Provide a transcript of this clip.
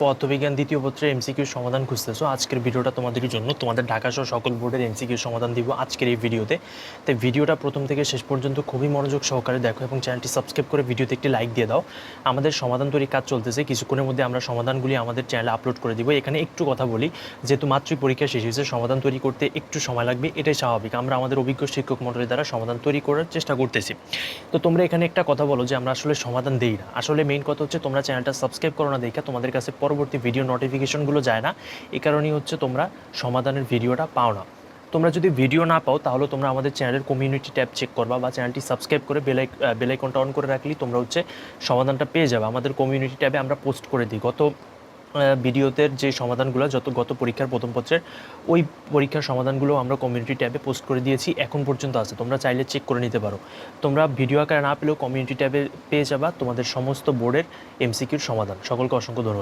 পদার্থবিজ্ঞান দ্বিতীয় পত্রের এমসিকিউর সমাধান খুঁজতেছো। আজকের ভিডিওটা তোমাদের জন্য, তোমাদের ঢাকা সহ সকল বোর্ডের এমসিকিউর সমাধান দিব আজকের এই ভিডিওতে। তাই ভিডিওটা প্রথম থেকে শেষ পর্যন্ত খুবই মনোযোগ সহকারে দেখো এবং চ্যানেলটি সাবস্ক্রাইব করে ভিডিওতে একটি লাইক দিয়ে দাও। আমাদের সমাধান তৈরি কাজ চলতেছে, কিছুক্ষণের মধ্যে আমরা সমাধানগুলি আমাদের চ্যানেলে আপলোড করে দিব। এখানে একটু কথা বলি, যেহেতু মাতৃ পরীক্ষা শেষ হয়েছে, সমাধান তৈরি করতে একটু সময় লাগবে, এটাই স্বাভাবিক। আমরা আমাদের অভিজ্ঞ শিক্ষক মন্ডলীর দ্বারা সমাধান তৈরি করার চেষ্টা করতেছি। তো তোমরা এখানে একটা কথা বলো যে আমরা আসলে সমাধান দেই না। আসলে মেইন কথা হচ্ছে তোমরা চ্যানেলটা সাবস্ক্রাইব করো না, দেখে তোমাদের কাছে পরবর্তী ভিডিও নোটিফিকেশনগুলো যায় না। এ কারণেই হচ্ছে তোমরা সমাধানের ভিডিওটা পাও না। তোমরা যদি ভিডিও না পাও, তাহলে তোমরা আমাদের চ্যানেলের কমিউনিটি ট্যাব চেক করবা বা চ্যানেলটি সাবস্ক্রাইব করে বেলাই বেলাইকনটা অন করে রাখলেই তোমরা হচ্ছে সমাধানটা পেয়ে যাবে। আমাদের কমিউনিটি ট্যাবে আমরা পোস্ট করে দিই। গত ভিডিওতে যে সমাধানগুলো, যত, গত পরীক্ষার প্রথম পত্রের, ওই পরীক্ষার সমাধানগুলো আমরা কমিউনিটি ট্যাবে পোস্ট করে দিয়েছি। এখন পর্যন্ত আছে। তোমরা চাইলে চেক করে নিতে পারো। তোমরা ভিডিও আকারে না পেলেও কমিউনিটি ট্যাবে পেয়ে যাবা। তোমাদের সমস্ত বোর্ডের এমসিকিউর সমাধান। সকলকে অসংখ্য ধন্যবাদ।